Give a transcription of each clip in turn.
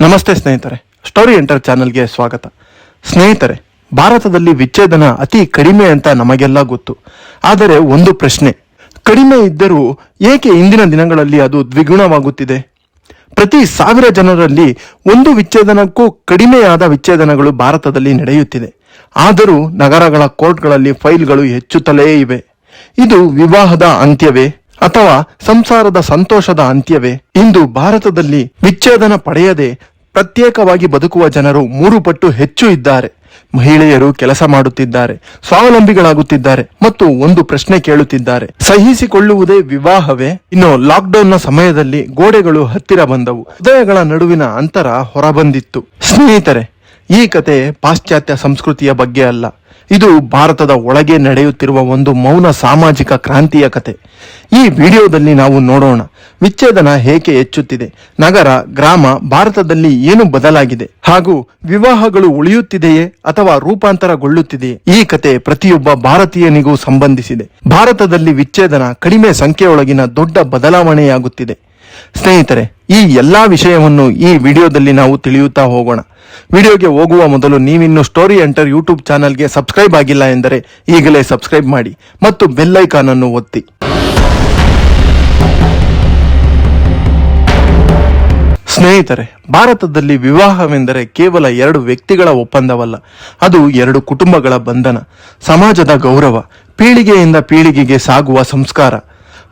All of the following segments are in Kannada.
ನಮಸ್ತೆ ಸ್ನೇಹಿತರೆ. ಸ್ಟೋರಿ ಎಂಟರ್ ಚಾನೆಲ್ಗೆ ಸ್ವಾಗತ. ಸ್ನೇಹಿತರೆ, ಭಾರತದಲ್ಲಿ ವಿಚ್ಛೇದನ ಅತಿ ಕಡಿಮೆ ಅಂತ ನಮಗೆಲ್ಲ ಗೊತ್ತು. ಆದರೆ ಒಂದು ಪ್ರಶ್ನೆ. ಕಡಿಮೆ ಇದ್ದರೂ ಏಕೆ ಇಂದಿನ ದಿನಗಳಲ್ಲಿ ಅದು ದ್ವಿಗುಣವಾಗುತ್ತಿದೆ? ಪ್ರತಿ ಸಾವಿರ ಜನರಲ್ಲಿ ಒಂದು ವಿಚ್ಛೇದನಕ್ಕೂ ಕಡಿಮೆಯಾದ ವಿಚ್ಛೇದನಗಳು ಭಾರತದಲ್ಲಿ ನಡೆಯುತ್ತಿದೆ. ಆದರೂ ನಗರಗಳ ಕೋರ್ಟ್ಗಳಲ್ಲಿ ಫೈಲ್ಗಳು ಹೆಚ್ಚುತ್ತಲೇ ಇವೆ. ಇದು ವಿವಾಹದ ಅಂತ್ಯವೇ ಅಥವಾ ಸಂಸಾರದ ಸಂತೋಷದ ಅಂತ್ಯವೇ? ಇಂದು ಭಾರತದಲ್ಲಿ ವಿಚ್ಛೇದನ ಪಡೆಯದೆ ಪ್ರತ್ಯೇಕವಾಗಿ ಬದುಕುವ ಜನರು ಮೂರು ಪಟ್ಟು ಹೆಚ್ಚು ಇದ್ದಾರೆ. ಮಹಿಳೆಯರು ಕೆಲಸ ಮಾಡುತ್ತಿದ್ದಾರೆ, ಸ್ವಾವಲಂಬಿಗಳಾಗುತ್ತಿದ್ದಾರೆ ಮತ್ತು ಒಂದು ಪ್ರಶ್ನೆ ಕೇಳುತ್ತಿದ್ದಾರೆ. ಸಹಿಸಿಕೊಳ್ಳುವುದೇ ವಿವಾಹವೇ? ಇನ್ನು ಲಾಕ್ಡೌನ್ನ ಸಮಯದಲ್ಲಿ ಗೋಡೆಗಳು ಹತ್ತಿರ ಬಂದವು. ಹೃದಯಗಳ ನಡುವಿನ ಅಂತರ ಹೊರಬಂದಿತ್ತು. ಸ್ನೇಹಿತರೆ ಈ ಕತೆ ಪಾಶ್ಚಾತ್ಯ ಸಂಸ್ಕೃತಿಯ ಬಗ್ಗೆ ಅಲ್ಲ. ಇದು ಭಾರತದ ಒಳಗೆ ನಡೆಯುತ್ತಿರುವ ಒಂದು ಮೌನ ಸಾಮಾಜಿಕ ಕ್ರಾಂತಿಯ ಕತೆ. ಈ ವಿಡಿಯೋದಲ್ಲಿ ನಾವು ನೋಡೋಣ. ವಿಚ್ಛೇದನ ಹೇಗೆ ಹೆಚ್ಚುತ್ತಿದೆ. ನಗರ, ಗ್ರಾಮ, ಭಾರತದಲ್ಲಿ ಏನು ಬದಲಾಗಿದೆ. ಹಾಗೂ ವಿವಾಹಗಳು ಉಳಿಯುತ್ತಿದೆಯೇ ಅಥವಾ ರೂಪಾಂತರಗೊಳ್ಳುತ್ತಿದೆಯೇ. ಈ ಕತೆ ಪ್ರತಿಯೊಬ್ಬ ಭಾರತೀಯನಿಗೂ ಸಂಬಂಧಿಸಿದೆ. ಭಾರತದಲ್ಲಿ ವಿಚ್ಛೇದನ ಕಡಿಮೆ ಸಂಖ್ಯೆಯೊಳಗಿನ ದೊಡ್ಡ ಬದಲಾವಣೆಯಾಗುತ್ತಿದೆ. ಸ್ನೇಹಿತರೆ, ಈ ಎಲ್ಲಾ ವಿಷಯವನ್ನು ಈ ವಿಡಿಯೋದಲ್ಲಿ ನಾವು ತಿಳಿಯುತ್ತಾ ಹೋಗೋಣ. ವಿಡಿಯೋಗೆ ಹೋಗುವ ಮೊದಲು ನೀವಿನ್ನು ಸ್ಟೋರಿ ಎಂಟರ್ ಯೂಟ್ಯೂಬ್ ಚಾನಲ್ಗೆ ಸಬ್ಸ್ಕ್ರೈಬ್ ಆಗಿಲ್ಲ ಎಂದರೆ ಈಗಲೇ ಸಬ್ಸ್ಕ್ರೈಬ್ ಮಾಡಿ ಮತ್ತು ಬೆಲ್ ಐಕಾನ್ ಅನ್ನು ಒತ್ತಿ. ಸ್ನೇಹಿತರೆ, ಭಾರತದಲ್ಲಿ ವಿವಾಹವೆಂದರೆ ಕೇವಲ ಎರಡು ವ್ಯಕ್ತಿಗಳ ಒಪ್ಪಂದವಲ್ಲ, ಅದು ಎರಡು ಕುಟುಂಬಗಳ ಬಂಧನ. ಸಮಾಜದ ಗೌರವ, ಪೀಳಿಗೆಯಿಂದ ಪೀಳಿಗೆಗೆ ಸಾಗುವ ಸಂಸ್ಕಾರ.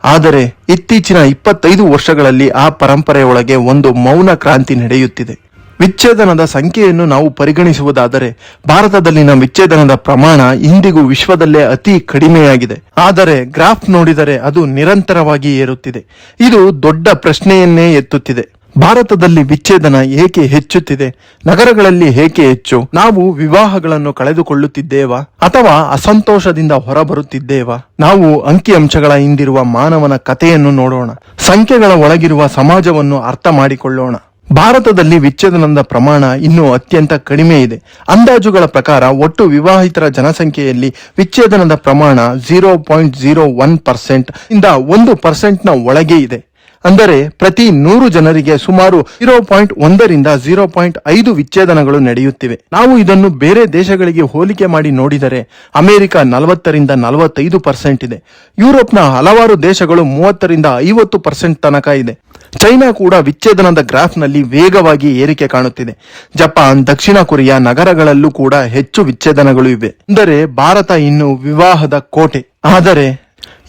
ಆದರೆ ಇತ್ತೀಚಿನ ಇಪ್ಪತ್ತೈದು ವರ್ಷಗಳಲ್ಲಿ ಆ ಪರಂಪರೆಯೊಳಗೆ ಒಂದು ಮೌನ ಕ್ರಾಂತಿ ನಡೆಯುತ್ತಿದೆ. ವಿಚ್ಛೇದನದ ಸಂಖ್ಯೆಯನ್ನು ನಾವು ಪರಿಗಣಿಸುವುದಾದರೆ ಭಾರತದಲ್ಲಿನ ವಿಚ್ಛೇದನದ ಪ್ರಮಾಣ ಇಂದಿಗೂ ವಿಶ್ವದಲ್ಲೇ ಅತಿ ಕಡಿಮೆಯಾಗಿದೆ. ಆದರೆ ಗ್ರಾಫ್ ನೋಡಿದರೆ ಅದು ನಿರಂತರವಾಗಿ ಏರುತ್ತಿದೆ. ಇದು ದೊಡ್ಡ ಪ್ರಶ್ನೆಯನ್ನೇ ಎತ್ತುತ್ತಿದೆ. ಭಾರತದಲ್ಲಿ ವಿಚ್ಛೇದನ ಏಕೆ ಹೆಚ್ಚುತ್ತಿದೆ? ನಗರಗಳಲ್ಲಿ ಏಕೆ ಹೆಚ್ಚು? ನಾವು ವಿವಾಹಗಳನ್ನು ಕಳೆದುಕೊಳ್ಳುತ್ತಿದ್ದೇವಾ? ಅಥವಾ ಅಸಂತೋಷದಿಂದ ಹೊರಬರುತ್ತಿದ್ದೇವಾ? ನಾವು ಅಂಕಿಅಂಶಗಳ ಹಿಂದಿರುವ ಮಾನವನ ಕಥೆಯನ್ನು ನೋಡೋಣ. ಸಂಖ್ಯೆಗಳ ಒಳಗಿರುವ ಸಮಾಜವನ್ನು ಅರ್ಥ ಮಾಡಿಕೊಳ್ಳೋಣ. ಭಾರತದಲ್ಲಿ ವಿಚ್ಛೇದನದ ಪ್ರಮಾಣ ಇನ್ನೂ ಅತ್ಯಂತ ಕಡಿಮೆ ಇದೆ. ಅಂದಾಜುಗಳ ಪ್ರಕಾರ ಒಟ್ಟು ವಿವಾಹಿತರ ಜನಸಂಖ್ಯೆಯಲ್ಲಿ ವಿಚ್ಛೇದನದ ಪ್ರಮಾಣ zero point zero one percent ಇಂದ ಒಂದು ಪರ್ಸೆಂಟ್ನ ಒಳಗೆ ಇದೆ. ಅಂದರೆ ಪ್ರತಿ ನೂರು ಜನರಿಗೆ ಸುಮಾರು ಜೀರೋ ಪಾಯಿಂಟ್ ಒಂದರಿಂದ ಜೀರೋ ಪಾಯಿಂಟ್ ಐದು ವಿಚ್ಛೇದನಗಳು ನಡೆಯುತ್ತಿವೆ. ನಾವು ಇದನ್ನು ಬೇರೆ ದೇಶಗಳಿಗೆ ಹೋಲಿಕೆ ಮಾಡಿ ನೋಡಿದರೆ ಅಮೆರಿಕ ನಲವತ್ತರಿಂದ ನಲವತ್ತೈದು ಪರ್ಸೆಂಟ್ ಇದೆ. ಯುರೋಪ್ನ ಹಲವಾರು ದೇಶಗಳು ಮೂವತ್ತರಿಂದ ಐವತ್ತು ಪರ್ಸೆಂಟ್ ತನಕ ಇದೆ. ಚೈನಾ ಕೂಡ ವಿಚ್ಛೇದನದ ಗ್ರಾಫ್ನಲ್ಲಿ ವೇಗವಾಗಿ ಏರಿಕೆ ಕಾಣುತ್ತಿದೆ. ಜಪಾನ್, ದಕ್ಷಿಣ ಕೊರಿಯಾ ನಗರಗಳಲ್ಲೂ ಕೂಡ ಹೆಚ್ಚು ವಿಚ್ಛೇದನಗಳು ಇವೆ. ಅಂದರೆ ಭಾರತ ಇನ್ನು ವಿವಾಹದ ಕೋಟೆ. ಆದರೆ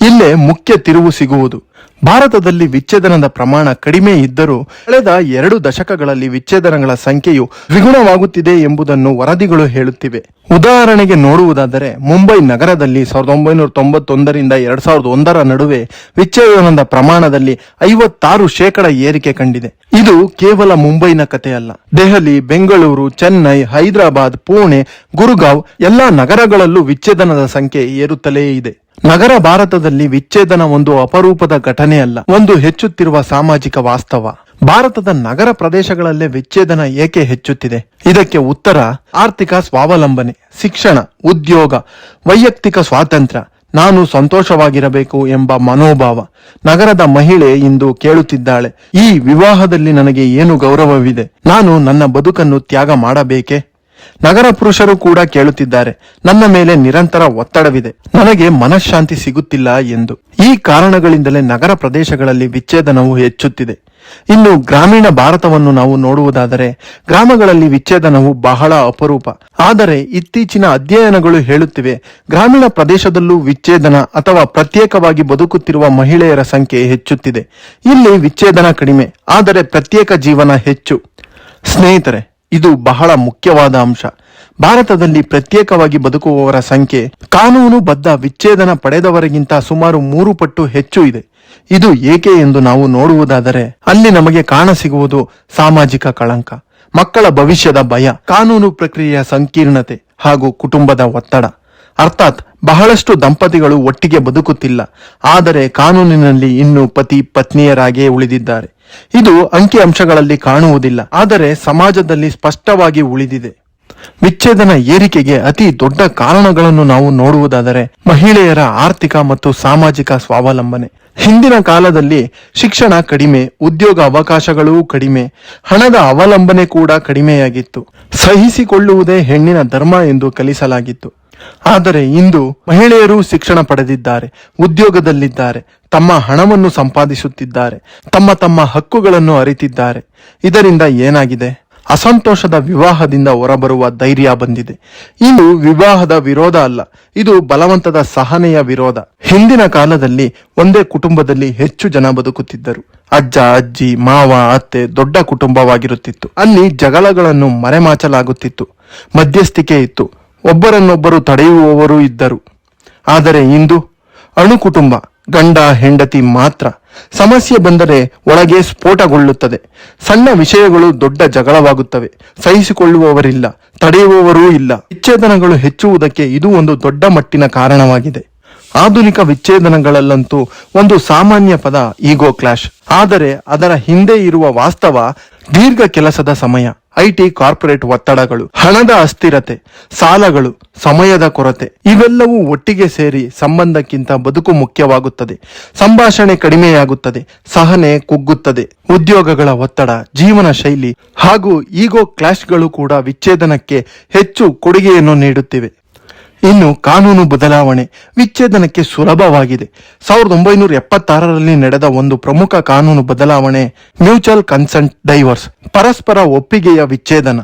ಇಲ್ಲೇ ಮುಖ್ಯ ತಿರುವು ಸಿಗುವುದು. ಭಾರತದಲ್ಲಿ ವಿಚ್ಛೇದನದ ಪ್ರಮಾಣ ಕಡಿಮೆ ಇದ್ದರೂ ಕಳೆದ ಎರಡು ದಶಕಗಳಲ್ಲಿ ವಿಚ್ಛೇದನಗಳ ಸಂಖ್ಯೆಯು ದ್ವಿಗುಣವಾಗುತ್ತಿದೆ ಎಂಬುದನ್ನು ವರದಿಗಳು ಹೇಳುತ್ತಿವೆ. ಉದಾಹರಣೆಗೆ ನೋಡುವುದಾದರೆ, ಮುಂಬೈ ನಗರದಲ್ಲಿ ಸಾವಿರದ ಒಂಬೈನೂರ ತೊಂಬತ್ತೊಂದರಿಂದ ಎರಡ್ ಸಾವಿರದ ಒಂದರ ನಡುವೆ ವಿಚ್ಛೇದನದ ಪ್ರಮಾಣದಲ್ಲಿ ಐವತ್ತಾರು ಶೇಕಡ ಏರಿಕೆ ಕಂಡಿದೆ. ಇದು ಕೇವಲ ಮುಂಬೈನ ಕಥೆಯಲ್ಲ. ದೆಹಲಿ, ಬೆಂಗಳೂರು, ಚೆನ್ನೈ, ಹೈದರಾಬಾದ್, ಪುಣೆ, ಗುರುಗಾಂವ್ ಎಲ್ಲಾ ನಗರಗಳಲ್ಲೂ ವಿಚ್ಛೇದನದ ಸಂಖ್ಯೆ ಏರುತ್ತಲೇ ಇದೆ. ನಗರ ಭಾರತದಲ್ಲಿ ವಿಚ್ಛೇದನ ಒಂದು ಅಪರೂಪದ ಘಟನೆಯಲ್ಲ, ಒಂದು ಹೆಚ್ಚುತ್ತಿರುವ ಸಾಮಾಜಿಕ ವಾಸ್ತವ. ಭಾರತದ ನಗರ ಪ್ರದೇಶಗಳಲ್ಲೇ ವಿಚ್ಛೇದನ ಏಕೆ ಹೆಚ್ಚುತ್ತಿದೆ? ಇದಕ್ಕೆ ಉತ್ತರ, ಆರ್ಥಿಕ ಸ್ವಾವಲಂಬನೆ, ಶಿಕ್ಷಣ, ಉದ್ಯೋಗ, ವೈಯಕ್ತಿಕ ಸ್ವಾತಂತ್ರ್ಯ. ನಾನು ಸಂತೋಷವಾಗಿರಬೇಕು ಎಂಬ ಮನೋಭಾವ ನಗರದ ಮಹಿಳೆ ಇಂದು ಕೇಳುತ್ತಿದ್ದಾಳೆ. ಈ ವಿವಾಹದಲ್ಲಿ ನನಗೆ ಏನು ಗೌರವವಿದೆ? ನಾನು ನನ್ನ ಬದುಕನ್ನು ತ್ಯಾಗ ಮಾಡಬೇಕೆ? ನಗರ ಪುರುಷರು ಕೂಡ ಕೇಳುತ್ತಿದ್ದಾರೆ. ನನ್ನ ಮೇಲೆ ನಿರಂತರ ಒತ್ತಡವಿದೆ. ನನಗೆ ಮನಃಶಾಂತಿ ಸಿಗುತ್ತಿಲ್ಲ ಎಂದು. ಈ ಕಾರಣಗಳಿಂದಲೇ ನಗರ ಪ್ರದೇಶಗಳಲ್ಲಿ ವಿಚ್ಛೇದನವು ಹೆಚ್ಚುತ್ತಿದೆ. ಇನ್ನು ಗ್ರಾಮೀಣ ಭಾರತವನ್ನು ನಾವು ನೋಡುವುದಾದರೆ, ಗ್ರಾಮಗಳಲ್ಲಿ ವಿಚ್ಛೇದನವು ಬಹಳ ಅಪರೂಪ. ಆದರೆ ಇತ್ತೀಚಿನ ಅಧ್ಯಯನಗಳು ಹೇಳುತ್ತಿವೆ, ಗ್ರಾಮೀಣ ಪ್ರದೇಶದಲ್ಲೂ ವಿಚ್ಛೇದನ ಅಥವಾ ಪ್ರತ್ಯೇಕವಾಗಿ ಬದುಕುತ್ತಿರುವ ಮಹಿಳೆಯರ ಸಂಖ್ಯೆ ಹೆಚ್ಚುತ್ತಿದೆ. ಇಲ್ಲಿ ವಿಚ್ಛೇದನ ಕಡಿಮೆ, ಆದರೆ ಪ್ರತ್ಯೇಕ ಜೀವನ ಹೆಚ್ಚು. ಸ್ನೇಹಿತರೆ ಇದು ಬಹಳ ಮುಖ್ಯವಾದ ಅಂಶ. ಭಾರತದಲ್ಲಿ ಪ್ರತ್ಯೇಕವಾಗಿ ಬದುಕುವವರ ಸಂಖ್ಯೆ ಕಾನೂನುಬದ್ಧ ವಿಚ್ಛೇದನ ಪಡೆದವರಿಗಿಂತ ಸುಮಾರು ಮೂರು ಪಟ್ಟು ಹೆಚ್ಚು ಇದೆ. ಇದು ಏಕೆ ಎಂದು ನಾವು ನೋಡುವುದಾದರೆ, ಅಲ್ಲಿ ನಮಗೆ ಕಾಣಸಿಗುವುದು ಸಾಮಾಜಿಕ ಕಳಂಕ, ಮಕ್ಕಳ ಭವಿಷ್ಯದ ಭಯ, ಕಾನೂನು ಪ್ರಕ್ರಿಯೆಯ ಸಂಕೀರ್ಣತೆ ಹಾಗೂ ಕುಟುಂಬದ ಒತ್ತಡ. ಅರ್ಥಾತ್, ಬಹಳಷ್ಟು ದಂಪತಿಗಳು ಒಟ್ಟಿಗೆ ಬದುಕುತ್ತಿಲ್ಲ, ಆದರೆ ಕಾನೂನಿನಲ್ಲಿ ಇನ್ನೂ ಪತಿ ಪತ್ನಿಯರಾಗಿಯೇ ಉಳಿದಿದ್ದಾರೆ. ಇದು ಅಂಕಿಅಂಶಗಳಲ್ಲಿ ಕಾಣುವುದಿಲ್ಲ, ಆದರೆ ಸಮಾಜದಲ್ಲಿ ಸ್ಪಷ್ಟವಾಗಿ ಉಳಿದಿದೆ. ವಿಚ್ಛೇದನ ಏರಿಕೆಗೆ ಅತಿ ದೊಡ್ಡ ಕಾರಣಗಳನ್ನು ನಾವು ನೋಡುವುದಾದರೆ ಮಹಿಳೆಯರ ಆರ್ಥಿಕ ಮತ್ತು ಸಾಮಾಜಿಕ ಸ್ವಾವಲಂಬನೆ. ಹಿಂದಿನ ಕಾಲದಲ್ಲಿ ಶಿಕ್ಷಣ ಕಡಿಮೆ ಉದ್ಯೋಗ ಅವಕಾಶಗಳೂ ಕಡಿಮೆ, ಹಣದ ಅವಲಂಬನೆ ಕೂಡ ಕಡಿಮೆಯಾಗಿತ್ತು. ಸಹಿಸಿಕೊಳ್ಳುವುದೇ ಹೆಣ್ಣಿನ ಧರ್ಮ ಎಂದು ಕಲಿಸಲಾಗಿತ್ತು. ಆದರೆ ಇಂದು ಮಹಿಳೆಯರು ಶಿಕ್ಷಣ ಪಡೆದಿದ್ದಾರೆ, ಉದ್ಯೋಗದಲ್ಲಿದ್ದಾರೆ, ತಮ್ಮ ಹಣವನ್ನು ಸಂಪಾದಿಸುತ್ತಿದ್ದಾರೆ, ತಮ್ಮ ತಮ್ಮ ಹಕ್ಕುಗಳನ್ನು ಅರಿತಿದ್ದಾರೆ. ಇದರಿಂದ ಏನಾಗಿದೆ? ಅಸಂತೋಷದ ವಿವಾಹದಿಂದ ಹೊರಬರುವ ಧೈರ್ಯ ಬಂದಿದೆ. ಇದು ವಿವಾಹದ ವಿರೋಧ ಅಲ್ಲ, ಇದು ಬಲವಂತದ ಸಹನೆಯ ವಿರೋಧ. ಹಿಂದಿನ ಕಾಲದಲ್ಲಿ ಒಂದೇ ಕುಟುಂಬದಲ್ಲಿ ಹೆಚ್ಚು ಜನ ಬದುಕುತ್ತಿದ್ದರು. ಅಜ್ಜ, ಅಜ್ಜಿ, ಮಾವ, ಅತ್ತೆ ದೊಡ್ಡ ಕುಟುಂಬವಾಗಿರುತ್ತಿತ್ತು. ಅಲ್ಲಿ ಜಗಳಗಳನ್ನು ಮರೆಮಾಚಲಾಗುತ್ತಿತ್ತು. ಮಧ್ಯಸ್ಥಿಕೆ ಇತ್ತು. ಒಬ್ಬರನ್ನೊಬ್ಬರು ತಡೆಯುವವರು ಇದ್ದರು. ಆದರೆ ಇಂದು ಅಣು ಕುಟುಂಬ ಗಂಡ, ಹೆಂಡತಿ ಮಾತ್ರ ಸಮಸ್ಯೆ ಬಂದರೆ ಒಳಗೆ ಸ್ಫೋಟಗೊಳ್ಳುತ್ತದೆ. ಸಣ್ಣ ವಿಷಯಗಳು ದೊಡ್ಡ ಜಗಳವಾಗುತ್ತವೆ. ಸಹಿಸಿಕೊಳ್ಳುವವರಿಲ್ಲ, ತಡೆಯುವವರೂ ಇಲ್ಲ. ವಿಚ್ಛೇದನಗಳು ಹೆಚ್ಚುವುದಕ್ಕೆ ಇದು ಒಂದು ದೊಡ್ಡ ಮಟ್ಟಿನ ಕಾರಣವಾಗಿದೆ. ಆಧುನಿಕ ವಿಚ್ಛೇದನಗಳಲ್ಲಂತೂ ಒಂದು ಸಾಮಾನ್ಯ ಪದ ಈಗೋ ಕ್ಲಾಶ್. ಆದರೆ ಅದರ ಹಿಂದೆ ಇರುವ ವಾಸ್ತವ ದೀರ್ಘ ಕೆಲಸದ ಸಮಯ, ಐಟಿ ಕಾರ್ಪೊರೇಟ್ ಒತ್ತಡಗಳು, ಹಣದ ಅಸ್ಥಿರತೆ, ಸಾಲಗಳು, ಸಮಯದ ಕೊರತೆ, ಇವೆಲ್ಲವೂ ಒಟ್ಟಿಗೆ ಸೇರಿ ಸಂಬಂಧಕ್ಕಿಂತ ಬದುಕು ಮುಖ್ಯವಾಗುತ್ತದೆ. ಸಂಭಾಷಣೆ ಕಡಿಮೆಯಾಗುತ್ತದೆ, ಸಹನೆ ಕುಗ್ಗುತ್ತದೆ. ಉದ್ಯೋಗಗಳ ಒತ್ತಡ, ಜೀವನ ಶೈಲಿ ಹಾಗೂ ಈಗೋ ಕ್ಲಾಶ್ಗಳು ಕೂಡ ವಿಚ್ಛೇದನಕ್ಕೆ ಹೆಚ್ಚು ಕೊಡುಗೆಯನ್ನು ನೀಡುತ್ತಿವೆ. ಇನ್ನು ಕಾನೂನು ಬದಲಾವಣೆ ವಿಚ್ಛೇದನಕ್ಕೆ ಸುಲಭವಾಗಿದೆ. ಸಾವಿರದ ಒಂಬೈನೂರ ಎಪ್ಪತ್ತಾರರಲ್ಲಿ ನಡೆದ ಒಂದು ಪ್ರಮುಖ ಕಾನೂನು ಬದಲಾವಣೆ ಮ್ಯೂಚುವಲ್ ಕನ್ಸೆಂಟ್ ಡೈವರ್ಸ್, ಪರಸ್ಪರ ಒಪ್ಪಿಗೆಯ ವಿಚ್ಛೇದನ.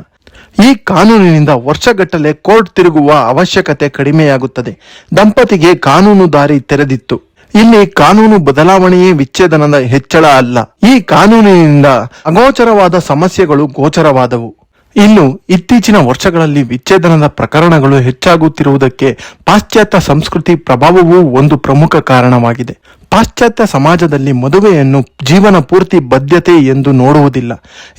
ಈ ಕಾನೂನಿನಿಂದ ವರ್ಷಗಟ್ಟಲೆ ಕೋರ್ಟ್ ತಿರುಗುವ ಅವಶ್ಯಕತೆ ಕಡಿಮೆಯಾಗುತ್ತದೆ. ದಂಪತಿಗೆ ಕಾನೂನು ದಾರಿ ತೆರೆದಿತ್ತು. ಇಲ್ಲಿ ಕಾನೂನು ಬದಲಾವಣೆಯೇ ವಿಚ್ಛೇದನದ ಹೆಚ್ಚಳ ಅಲ್ಲ. ಈ ಕಾನೂನಿನಿಂದ ಅಗೋಚರವಾದ ಸಮಸ್ಯೆಗಳು ಗೋಚರವಾದವು. ಇನ್ನು ಇತ್ತೀಚಿನ ವರ್ಷಗಳಲ್ಲಿ ವಿಚ್ಛೇದನದ ಪ್ರಕರಣಗಳು ಹೆಚ್ಚಾಗುತ್ತಿರುವುದಕ್ಕೆ ಪಾಶ್ಚಾತ್ಯ ಸಂಸ್ಕೃತಿ ಪ್ರಭಾವವೂ ಒಂದು ಪ್ರಮುಖ ಕಾರಣವಾಗಿದೆ. ಪಾಶ್ಚಾತ್ಯ ಸಮಾಜದಲ್ಲಿ ಮದುವೆಯನ್ನು ಜೀವನ ಪೂರ್ತಿ ಬದ್ಧತೆ ಎಂದು ನೋಡುವುದಿಲ್ಲ.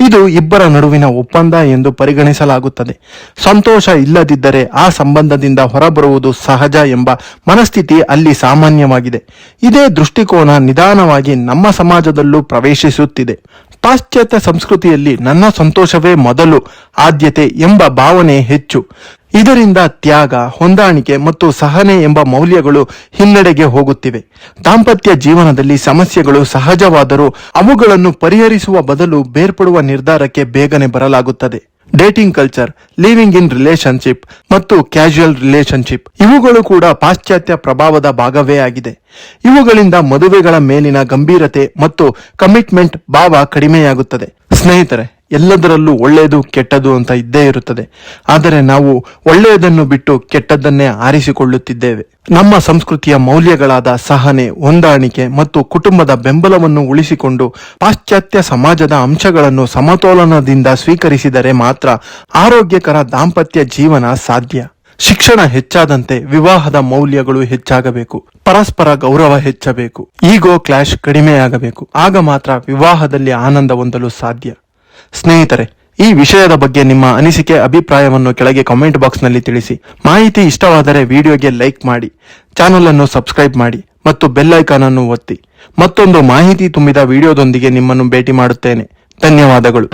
ಇದು ಇಬ್ಬರ ನಡುವಿನ ಒಪ್ಪಂದ ಎಂದು ಪರಿಗಣಿಸಲಾಗುತ್ತದೆ. ಸಂತೋಷ ಇಲ್ಲದಿದ್ದರೆ ಆ ಸಂಬಂಧದಿಂದ ಹೊರಬರುವುದು ಸಹಜ ಎಂಬ ಮನಸ್ಥಿತಿ ಅಲ್ಲಿ ಸಾಮಾನ್ಯವಾಗಿದೆ. ಇದೇ ದೃಷ್ಟಿಕೋನ ನಿಧಾನವಾಗಿ ನಮ್ಮ ಸಮಾಜದಲ್ಲೂ ಪ್ರವೇಶಿಸುತ್ತಿದೆ. ಪಾಶ್ಚಾತ್ಯ ಸಂಸ್ಕೃತಿಯಲ್ಲಿ ನನ್ನ ಸಂತೋಷವೇ ಮೊದಲು ಆದ್ಯತೆ ಎಂಬ ಭಾವನೆ ಹೆಚ್ಚು. ಇದರಿಂದ ತ್ಯಾಗ, ಹೊಂದಾಣಿಕೆ ಮತ್ತು ಸಹನೆ ಎಂಬ ಮೌಲ್ಯಗಳು ಹಿನ್ನಡೆಗೆ ಹೋಗುತ್ತಿವೆ. ದಾಂಪತ್ಯ ಜೀವನದಲ್ಲಿ ಸಮಸ್ಯೆಗಳು ಸಹಜವಾದರೂ ಅವುಗಳನ್ನು ಪರಿಹರಿಸುವ ಬದಲು ಬೇರ್ಪಡುವ ನಿರ್ಧಾರಕ್ಕೆ ಬೇಗನೆ ಬರಲಾಗುತ್ತದೆ. Dating culture, living in relationship ಮತ್ತು ಕ್ಯಾಶುಯಲ್ ರಿಲೇಶನ್ಶಿಪ್ ಇವುಗಳು ಕೂಡ ಪಾಶ್ಚಾತ್ಯ ಪ್ರಭಾವದ ಭಾಗವೇ ಆಗಿದೆ. ಇವುಗಳಿಂದ ಮದುವೆಗಳ ಮೇಲಿನ ಗಂಭೀರತೆ ಮತ್ತು ಕಮಿಟ್ಮೆಂಟ್ ಭಾವ ಕಡಿಮೆಯಾಗುತ್ತದೆ. ಸ್ನೇಹಿತರೆ ಎಲ್ಲದರಲ್ಲೂ ಒಳ್ಳೆಯದು, ಕೆಟ್ಟದು ಅಂತ ಇದ್ದೇ ಇರುತ್ತದೆ. ಆದರೆ ನಾವು ಒಳ್ಳೆಯದನ್ನು ಬಿಟ್ಟು ಕೆಟ್ಟದ್ದನ್ನೇ ಆರಿಸಿಕೊಳ್ಳುತ್ತಿದ್ದೇವೆ. ನಮ್ಮ ಸಂಸ್ಕೃತಿಯ ಮೌಲ್ಯಗಳಾದ ಸಹನೆ, ಹೊಂದಾಣಿಕೆ ಮತ್ತು ಕುಟುಂಬದ ಬೆಂಬಲವನ್ನು ಉಳಿಸಿಕೊಂಡು ಪಾಶ್ಚಾತ್ಯ ಸಮಾಜದ ಅಂಶಗಳನ್ನು ಸಮತೋಲನದಿಂದ ಸ್ವೀಕರಿಸಿದರೆ ಮಾತ್ರ ಆರೋಗ್ಯಕರ ದಾಂಪತ್ಯ ಜೀವನ ಸಾಧ್ಯ. ಶಿಕ್ಷಣ ಹೆಚ್ಚಾದಂತೆ ವಿವಾಹದ ಮೌಲ್ಯಗಳು ಹೆಚ್ಚಾಗಬೇಕು. ಪರಸ್ಪರ ಗೌರವ ಹೆಚ್ಚಬೇಕು. ಈಗೋ ಕ್ಲಾಶ್ ಕಡಿಮೆಯಾಗಬೇಕು. ಆಗ ಮಾತ್ರ ವಿವಾಹದಲ್ಲಿ ಆನಂದ ಹೊಂದಲು ಸಾಧ್ಯ. ಸ್ನೇಹಿತರೆ, ಈ ವಿಷಯದ ಬಗ್ಗೆ ನಿಮ್ಮ ಅನಿಸಿಕೆ, ಅಭಿಪ್ರಾಯವನ್ನು ಕೆಳಗೆ ಕಾಮೆಂಟ್ ಬಾಕ್ಸ್ನಲ್ಲಿ ತಿಳಿಸಿ. ಮಾಹಿತಿ ಇಷ್ಟವಾದರೆ ವಿಡಿಯೋಗೆ ಲೈಕ್ ಮಾಡಿ ಚಾನೆಲ್ ಅನ್ನು ಸಬ್ಸ್ಕ್ರೈಬ್ ಮಾಡಿ ಮತ್ತು ಬೆಲ್ ಐಕಾನ್ ಅನ್ನು ಒತ್ತಿ. ಮತ್ತೊಂದು ಮಾಹಿತಿ ತುಂಬಿದ ವಿಡಿಯೋದೊಂದಿಗೆ ನಿಮ್ಮನ್ನು ಭೇಟಿ ಮಾಡುತ್ತೇನೆ. ಧನ್ಯವಾದಗಳು.